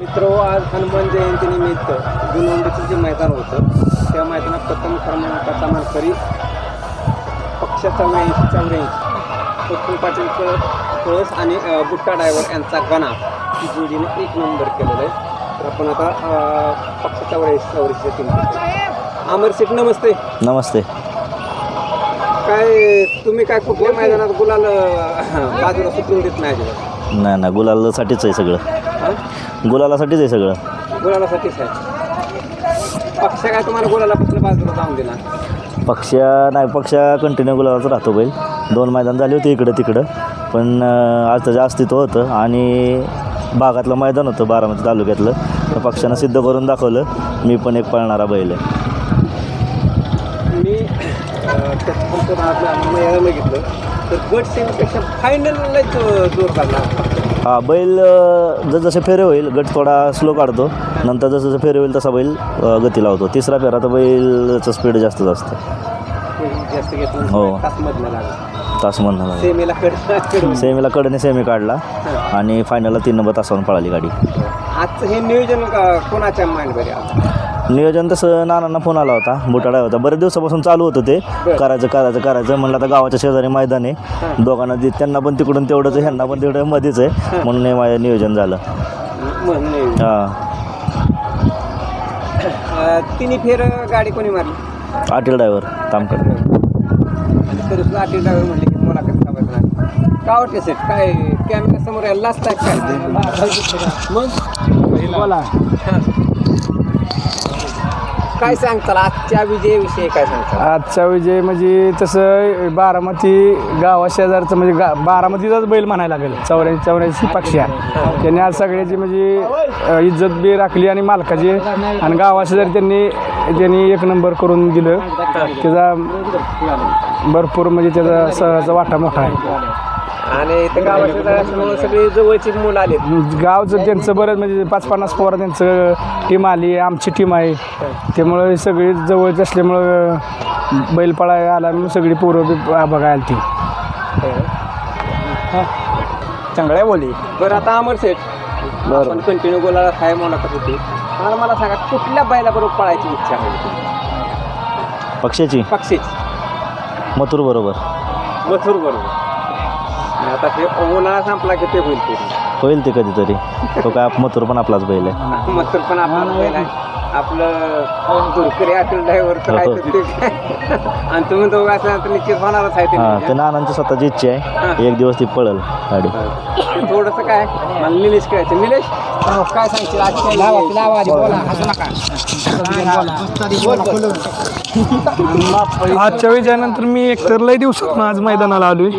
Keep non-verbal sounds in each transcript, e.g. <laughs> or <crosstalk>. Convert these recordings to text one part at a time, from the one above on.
मित्र आज हनुमान जयंतीनिमित्त गुणवंडीचं जे मैदान होतं त्या मैदानात प्रथम क्रमांकाचा मानकरी पक्ष चौऱ्याऐंशी चौऱ्याऐंशी. पप्पू पाटील कळ कळस आणि बुट्टा ड्रायव्हर यांचा गणा. ही जोडीने एक नंबर केलेला आहे. तर आपण आता पक्ष चौऱ्याऐंशी चौऱ्याऐंशीच्या टीम अमर शेठ नमस्ते. नमस्ते. काय तुम्ही काय कुठल्या मैदानात गुलाल बाजूला सुटून देत नाही नाही ना गुलालासाठीच आहे सगळं. हां गुलालासाठीच आहे सगळं. गुलालासाठीच आहे. पक्ष काय तुम्हाला गुलाला कुठल्या बाजूला जाऊन दिला? पक्ष नाही पक्ष कंटिन्यू गुलालाच राहतो बैल. दोन मैदान झाले होते इकडं तिकडं. पण अं, आज त्याचं अस्तित्व होतं आणि भागातलं मैदान होतं बारामती तालुक्यातलं. तर पक्षानं सिद्ध करून दाखवलं मी पण एक पळणारा बैल आहे. मी त्याच्यात बघितलं. तर गट सेमीपेक्षा फायनललाच जोर काढला. हा बैल जसजसे फेरे होईल गट थोडा स्लो काढतो. नंतर जसं जसं फेरे होईल तसा बैल गती लावतो तिसरा फेरा तर बैलचं स्पीड जास्त असतं. जास्त हो. तासमधनं लागला. तास म्हणणं सेमीला कड <laughs> सेमीला कडने सेमी काढला. आणि फायनलला तीन नंबर तासावरून पळाली गाडी. आजचं हे नियोजन कोणाच्या माइंड बरे नियोजन तसं नानांना फोन आला होता बुटाडा होता. बरेच दिवसापासून चालू होतं ते. करायचं करायचं करायचं. म्हणलं आता गावाच्या शेजारी मैदान आहे. दोघांना दे- त्यांना पण तिकडून तेवढंच आहे, ह्यांना पण तेवढं मध्येच आहे. म्हणून हे माझं नियोजन झालं. म्हणून हां. तिन्ही फेर गाडी कोणी मारली? आटील ड्रायव्हर तामकड आणि तरी सुद्धा आठी ड्रायव्हर म्हणले की थांबायचं नाही. काय वाटते सेट काय कॅमेरा समोर यायला लास्ट काय? मग? बोला. काय सांगताल? आजच्या विजयाविषयी काय सांगताल? आजचा विजय म्हणजे तसं बारामती गावा शेजारचं म्हणजे गा बारामतीचाच बैल म्हणायला लागेल. चौऱ्याऐंशी चौऱ्याऐंशी पक्ष्या. त्यांनी आज सगळ्याची म्हणजे अ, इज्जत बी राखली आणि मालकाची. आणि गावा शेजारी त्यांनी त्यांनी एक नंबर करून दिलं. त्याचा भरपूर म्हणजे त्याचा सहचा वाटा मोठा आहे. आणि इथं गावाच्या असल्यामुळे सगळी जवळची मुलं आले गावचं त्यांचं बरंच म्हणजे पाच पन्नास पोरं त्यांचं टीम आली आमची टीम आहे. त्यामुळं सगळी जवळच असल्यामुळं बैलपाळा आला म्हणून सगळी पोरं बी बघायला आली ती चांगल्या बोली. बरं आता अमर सेठ आपण कंटिन्यू बोलायला काय म्हणत होती. मला मला सांगा कुठल्या बैलाबरोबर पळायची इच्छा आहे? पक्षाची. पक्षीची. मथुर बरोबर. मथुर बरोबर. आता ते उन्हाळा संपला की ते होईल ते. होईल ते कधीतरी. तो काय आप- मथुर पण आपलाच बैल आहे. मथुर पण आपलं बैल आहे. आपलं दुरकरी असेल ड्रायव्हर तर ते. आणि तुम्ही दोघं असल्या तर निश्चित होणारच आहे ते. हां ते. नानांची स्वतःची इच्छा आहे. एक दिवस ती पळल गाडी. थोडंसं काय? मला निलेश करायचं निलेश? हो, काय सांगशील? आजच्या आजच्या विजयानंतर मी एकतर लय दिवसात आज मैदानाला आलोय.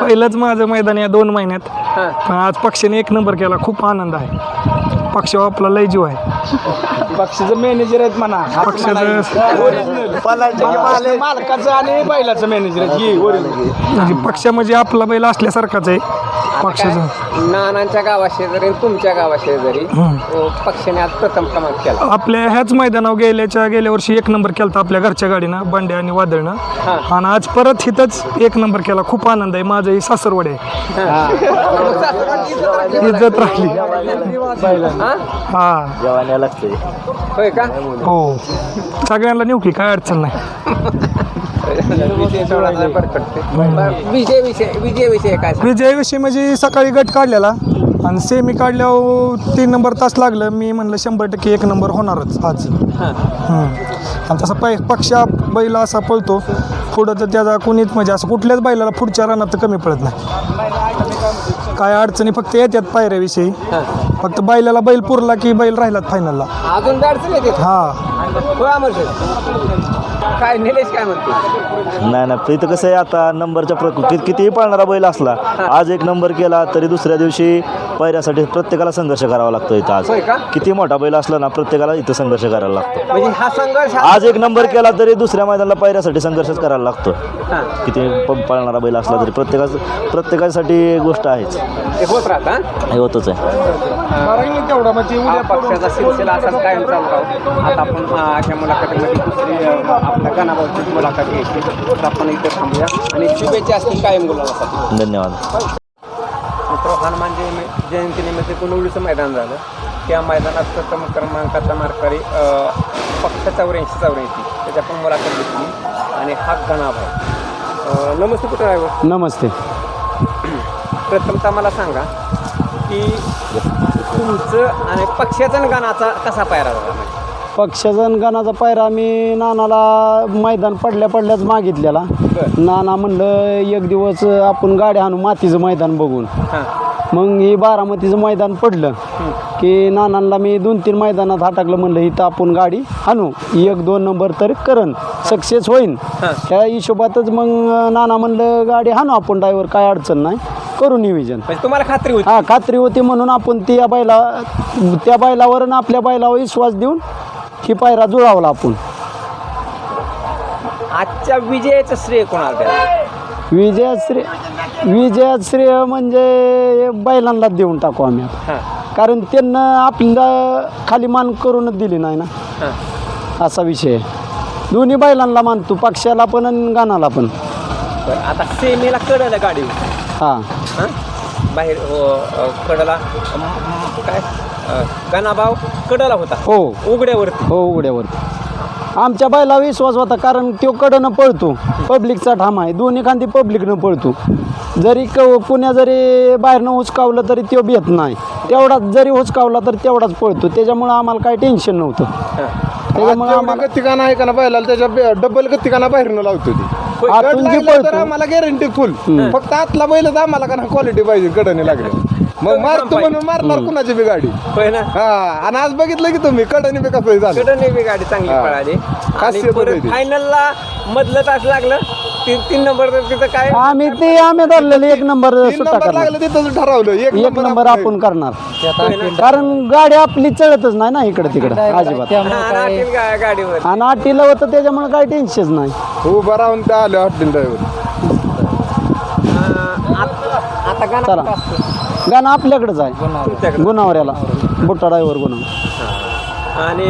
पहिलंच माझं मैदान या दोन महिन्यात. पण आज पक्षाने एक नंबर केला खूप आनंद आहे. पक्ष आपला लय जीव आहे. पक्षाचं मॅनेजर आहेत म्हणा. पक्षाचं मालकाचं आणि बैलाचं मॅनेजर म्हणजे पक्षा म्हणजे आपला बैल असल्यासारखाच आहे. पक्षाचं. नानांच्या गावा शेजारी आणि तुमच्या गावा शेजारी अ, पक्षाने आज प्रथम क्रमांक केला. आपल्या ह्याच मैदानावर गेल्याच्या गेल्या वर्षी एक नंबर केला आपल्या घरच्या गाडीनं बंड्या आणि वादळनं. हां. आणि आज परत हिथंच एक नंबर केला. खूप आनंद आहे. माझं ही सासरवड आहे. इज्जत राखली. हां? हा. जेवण यायला लागते होय का? हो. सगळ्यांना नेऊ की काय अडचण नाही. विषय. बरं, विजय विषय विजय विषय काय सांग विजयाविषयी म्हणजे सकाळी गट काढलेला आणि सेमी काढल्यावर तीन नंबर तास लागलं. मी म्हणलं शंभर टक्के एक नंबर होणारच आज. हम्म. आणि तसा पै पक्षा बैल असा पळतो. पुढं तर त्याचा कोणीच म्हणजे असं कुठल्याच बैलाला पुढच्या रानात तर कमी पडत नाही. काय अडचणी फक्त येतात पायऱ्याविषयी. फक्त बैलाला बैल पुरला की बैल राहिलात फायनलला अजून काय अडचण येते हा. होय अमर शेठ? काय निलेश काय म्हणतो? नाही नाही इथं कसं आहे आता नंबरच्या प्र कि- कितीही पळणारा बैल असला आज एक नंबर केला तरी दुसऱ्या दिवशी पैऱ्यासाठी प्रत्येकाला संघर्ष करावा लागतो इथं आज. होय का? किती मोठा बैल असला ना प्रत्येकाला इथं संघर्ष करायला लागतो. म्हणजे हा संघर्ष हा- आज एक नंबर केला तरी दुसऱ्या मैदानाला पैऱ्यासाठी संघर्षच करायला लागतो. हां. किती प- पळणारा बैल असला तरी प्रत्येकाच प्रत्येकासाठी गोष्ट आहेच. ते होत राहत हा? हे होतच आहे. हा पक्षाचा सिलसिला असाच कायम चालू राहू आता आपण अ, अशा मुलाखतीमध्ये दुसरी अ, आपल्या गणाभाऊची मुलाखत घ्यायची. तर आपण इथे थांबूया. आणि शुभेच्छा असतील कायम गुलाबासाठी. धन्यवाद. मित्र हनुमान जयं जयंतीनिमित्त कुणवलीचं मैदान झालं. त्या मैदानात प्रथम क्रमांकाचा मार्करी पक्ष चौऱ्याऐंशी चौऱ्याऐंशी. त्याच्या पण मुलाखत घेतली. आणि हा गणाभ आहे अ, नमस्ते कुठे ड्रायव्हर नमस्ते. प्रथमतः मला सांगा की तुमचं आणि पक्षाचा आणि गणाचा कसा पायरा झाला? म्हणजे? पक्षाजन गणाचा पायरा मी नानाला मैदान पडल्या पडल्याच मागितलेला. बरं. नाना म्हणलं एक दिवस आपण गाडी आणू मातीचं मैदान बघून. हां. मग ही बारामतीचं मैदान पडलं की नानांना मी दोन तीन मैदानात हाटाकलं म्हणलं इथं आपण गाडी आणू एक दोन नंबर तर करण सक्सेस होईन. हां. त्या हिशोबातच मग नाना म्हणलं गाडी आणू आपण ड्रायव्हर काय अडचण नाही करू नियोजन. म्हणजे तुम्हाला खात्री होती? हा खात्री होती म्हणून आपण त्या बैला त्या बैलावर आणि आपल्या बैलावर विश्वास देऊन ही पायरा जुळावला आपण. आजच्या विजयाचं श्रेय कोणाला द्या विजयात श्रेय विजयात श्रेय म्हणजे बैलांना देऊन टाकू आम्ही आता. हां. कारण त्यांना आपल्याला खाली मान करूनच दिली नाही ना. हां. असा विषय आहे. दोन्ही बैलांना मानतो पक्षाला पण आणि गाणाला पण. बरं आता सेमीला कडलं गाडी हां. हां? बाहेर हो, अ, कडला. अम, काय? अ, गणाभाव कडला होता. हो. उघड्यावरती. हो उघड्यावरती. आमच्या बैला विश्वास होता कारण तो कडनं पळतो. पब्लिकचा ठाम आहे. दोन्ही खांदी पब्लिकनं पळतो. जरी क कुण्या जरी बाहेरनं हुसकावलं तरी तो भेट नाही. तेवढाच जरी हुसकावला तर तेवढाच पळतो. त्याच्यामुळं आम्हाला काही टेन्शन नव्हतं. हां. त्याच्यामुळे आम्हाला गतिकाना आहे का ना बैलाला त्याच्या डबल गतिकाना बाहेरनं लावतो ती. होय, आतून गड जी लागलं तर पळतो. आम्हाला गॅरंटी फुल फक्त आतला बैलच आम्हाला का ना क्वालिटी पाहिजे कडने लागले. मग <laughs> मारतो म्हणून मारणार कुणाची बी गाडी? होय ना. हा आणि आज बघितलं की तुम्ही कडने बी कसं झालं. कडने बी गाडी चांगली हां. पळाली. आणि खासियत परत होती ती. फायनलला मधलं तास लागलं. तीन तीन नंबर तिथं काय आम्ही ते आम्ही धरलेलं एक नंबर तीन सुट्टा नंबर करणार. लागलं तिथं ठरवलं. एक एक नंबर आपण करणार? कारण गाडी आपली चढतच नाही ना इकडे तिकडे अजिबात. राहतील गा- गाडीवर. आणि आटीला होतं त्याच्यामुळे काही टेन्शन नाही. उभं राहून ते आले हॉटेल ड्रायव्हर आता आता गाणं चला. गाणं आपल्याकडेच आहे. गुणावऱ्याला बुट्टा ड्रायव्हर गुन्हा. आणि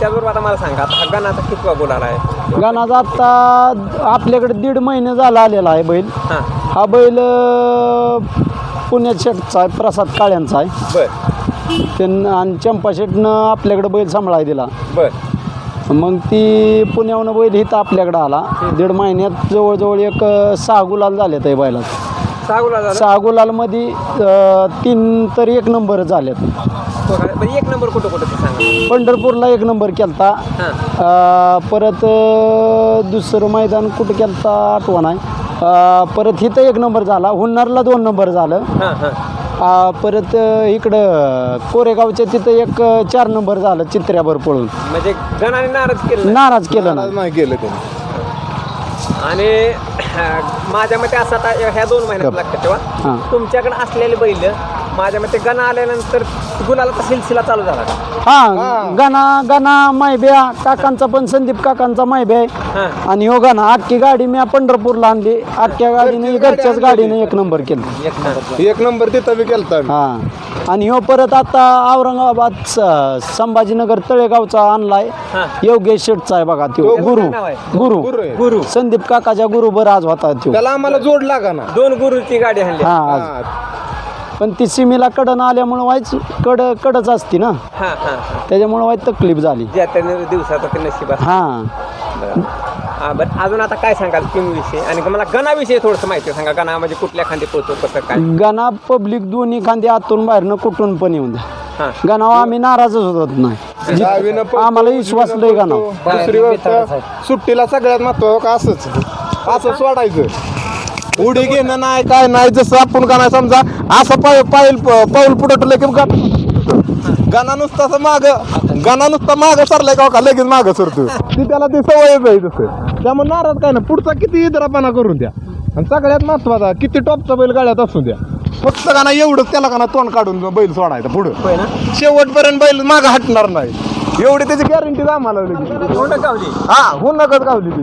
त्याचबरोबर आता मला सांगा आता हा गाणाचा कितवा बोलायला आहे? गाणाचा आत्ता आपल्याकडे दीड महिने झाला आलेला आहे बैल. हां. हा बैल अं, पुण्यात शेटचा आहे प्रसाद काळ्यांचा आहे. बर. त्यांना आणि चंपा शेटनं आपल्याकडे बैल सांभाळाय दिला. बर. मग ती पुण्याहून बैल इथं आपल्याकडे आला. दीड महिन्यात जवळजवळ एक अं, सहा गुलाल झाले त्या बैलात सहा गुला झालं? सहा गुलालमध्ये अं, तीन तर एक नंबर झालेत. बरं, एक नंबर कुठं कुठं ते सांगा. पंढरपूरला एक नंबर केलता. हां. अं, परत अं, दुसरं मैदान कुठं केलता आठवण आहे. अं, परत इथं एक नंबर झाला. हुन्नरला दोन नंबर झालं. हां हां. अं, परत अं, इकडं कोरेगावच्या तिथं एक अं, चार नंबर झालं चित्र्यावर पळून. म्हणजे गणाने नाराज केलं. नाराज केलं ना नाही केलं त्यांनी. आणि माझ्या मते असं आता ह्या दोन महिन्यात लागतात तेव्हा हां. तुमच्याकडे असलेले बैल माझ्या मते गणा आल्यानंतर गुलाला सिलसिला चालू झाला? हा गाणा गाणा मायब्या काकांचा पण संदीप काकांचा मायब्या आहे. हां. आणि हो गाणा अख्खी गाडी मी पंढरपूरला आणली. अख्ख्या गाडीने घरच्याच गाडीने एक नंबर केलं. एक नंबर. एक नंबर तिथं बी केलता. हा. आणि ह्यो परत आता औरंगाबाद स- संभाजीनगर तळेगावचा आणलाय. हां. योगेश शेटचा आहे बघा तो गुरु? गुरु. गुरु आहे. गुरु. संदीप काकाच्या गुरु बर आज होता तो. त्याला आम्हाला जोड लागा ना. दोन गुरुची गाडी आणली. हा. आज हा. पण ती सिमीला कडन आल्यामुळे व्हायच. कड कडच असती ना. हां हां हां. त्याच्यामुळे व्हायच तकलीफ झाली. ज्या त्या दिवसाचा ते नशीब असतं. हा. हा बरं. अजून आता काय सांगाल टीम विषयी आणि मला गणाविषयी थोडंसं माहिती सांगा. गणा म्हणजे कुठल्या खांदी पोहोचतो कसं काय? गाणा पब्लिक दोन्ही खांदे आतून बाहेरनं कुठून पण येऊन द्या. हां. गाणावर आम्ही नाराजच होत नाही. दहावीनं आम्हाला विश्वास लय गाणं पळतो. दुसरी गोष्ट सुट्टीला सगळ्यात महत्त्व का असंच असं सोडायचं उडी घेणं नाही काय नाही जसं आपण का नाही समजा असं पाय पाईल पाऊल पुढं ठेवलं की गाणा नुसता असं माग गाणा नुसता माग सरलाय का का? लगेच माग सरतो ती त्याला ती सवयच आहे तसं. त्यामुळे नाराज काय ना पुढचा किती इतरापणा करून द्या. आणि सगळ्यात महत्त्वाचा किती टॉपचा बैल गाड्यात असू द्या. फक्त गाणं एवढंच त्याला गाणं तोंड काढून बैल सोडायचं पुढं. शेवटपर्यंत बैल माग हटणार नाही. एवढी त्याची गॅरंटी आम्हाला हा हो नकच गावली ती.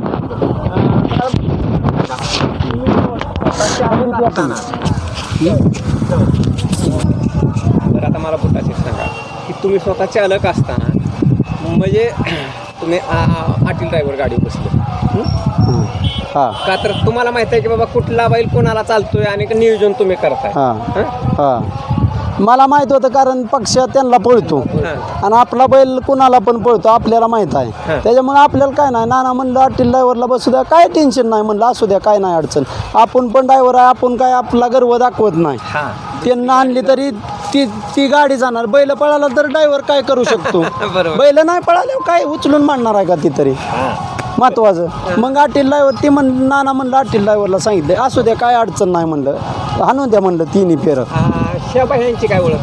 तर आता मला बुटाचे सांगा की तुम्ही स्वतः चालक असताना म्हणजे तुम्ही आटील ड्रायव्हर गाडी बसले. हा. का तर तुम्हाला माहीत आहे की बाबा कुठला बैल कोणाला चालतोय आणि नियोजन तुम्ही करताय? हा. हं? हा. मला माहीत होतं कारण पक्ष त्यांना पळतो. आणि आपला बैल कुणाला पण पळतो आपल्याला माहीत आहे. त्याच्यामुळे आपल्याला काय नाही नाना म्हणलं अटील ड्रायव्हरला बसू द्या. काय टेन्शन नाही म्हणलं असू द्या काय नाही अडचण. आपण पण ड्रायव्हर आहे आपण काय आपला गर्व दाखवत नाही. त्यांना आणली तरी ती ती गाडी जाणार. बैल पळाला तर ड्रायव्हर काय करू शकतो? <laughs> बैल नाही पळाले काय उचलून मांडणार आहे का ती तरी? महत्वाचं. मग अटील ड्रायव्हर ती म्हण नाना म्हणलं अटील ड्रायव्हरला सांगितलं असू द्या काय अडचण नाही म्हणलं. हाणून द्या म्हणलं तिन्ही फेरं. काय ओळख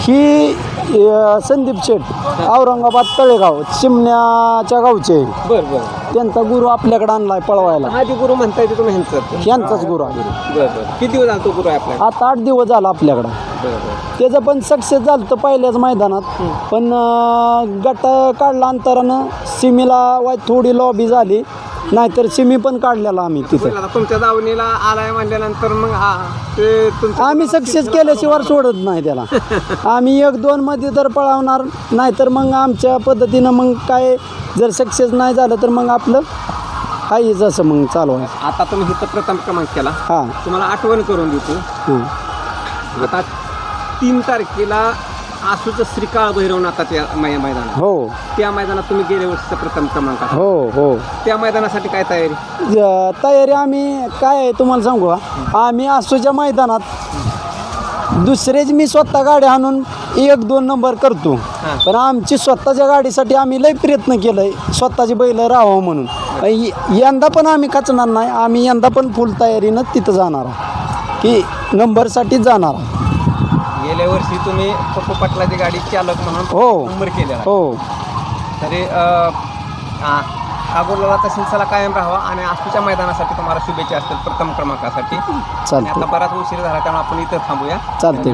ही अ, संदीप शेठ औरंगाबाद तळेगाव चिमण्याच्या गावचे. बर बर. त्यांचा गुरु आपल्याकडे आणलाय पळवायला. आधी गुरु म्हणताय ते तुम्ही ह्यांचं यांचाच गुरु आहे. बर बर. किती दिवस तो गुरु आहे आपल्याला आता आठ दिवस झाला आपल्याकडं. बर बर. त्याचं पण सक्सेस झालं तर पहिल्याच मैदानात. पण अं, गट काढला अंतरानं. सिमीला वाय थोडी लॉबी झाली. नाहीतर सिमी पण काढलेला आम्ही तिथं. आता तुमच्या दावणीला आलाय म्हणल्यानंतर मग हा ते तुमचं आम्ही सक्सेस केल्याशिवाय सोडत नाही त्याला. <laughs> आम्ही एक दोन मध्ये तर पळवणार नाहीतर मग आमच्या पद्धतीनं मग काय जर सक्सेस नाही झालं तर मग आपलं काही जसं मग चालू आहे आता तुम्ही इथं प्रथम क्रमांक केला. हां. तुम्हाला आठवण करून देतो. आता तीन तारखेला आसूचं श्रीकाळ भैरवनाथात या मै- मैदानात. हो. त्या मैदानात तुम्ही गेल्या वर्षीचा प्रथम क्रमांक. हो हो. त्या मैदानासाठी काय तयारी? ज- तयारी आम्ही काय आहे तुम्हाला सांगू का? आम्ही आसूच्या मैदानात दुसरेच मी स्वतः गाडी आणून एक दोन नंबर करतो. पण आमची स्वतःच्या गाडीसाठी आम्ही लय प्रयत्न केलंय स्वतःची बैल राहावं म्हणून. य- यंदा पण आम्ही खचणार नाही. आम्ही यंदा पण फुल तयारीनं तिथं जाणार आहे की नंबरसाठी जाणार. गेल्या वर्षी तुम्ही पप्पू पाटलाची गाडी चालक म्हणून हो. नंबर केलेला. हो. तरी अं, गुरुला आता सिलसिला कायम राहावा आणि आसूच्या मैदानासाठी तुम्हाला शुभेच्छा असतील प्रथम क्रमांकासाठी. आणि चालते आता बराच उशीर झाला त्यामुळे आपण इथं थांबूया. चालते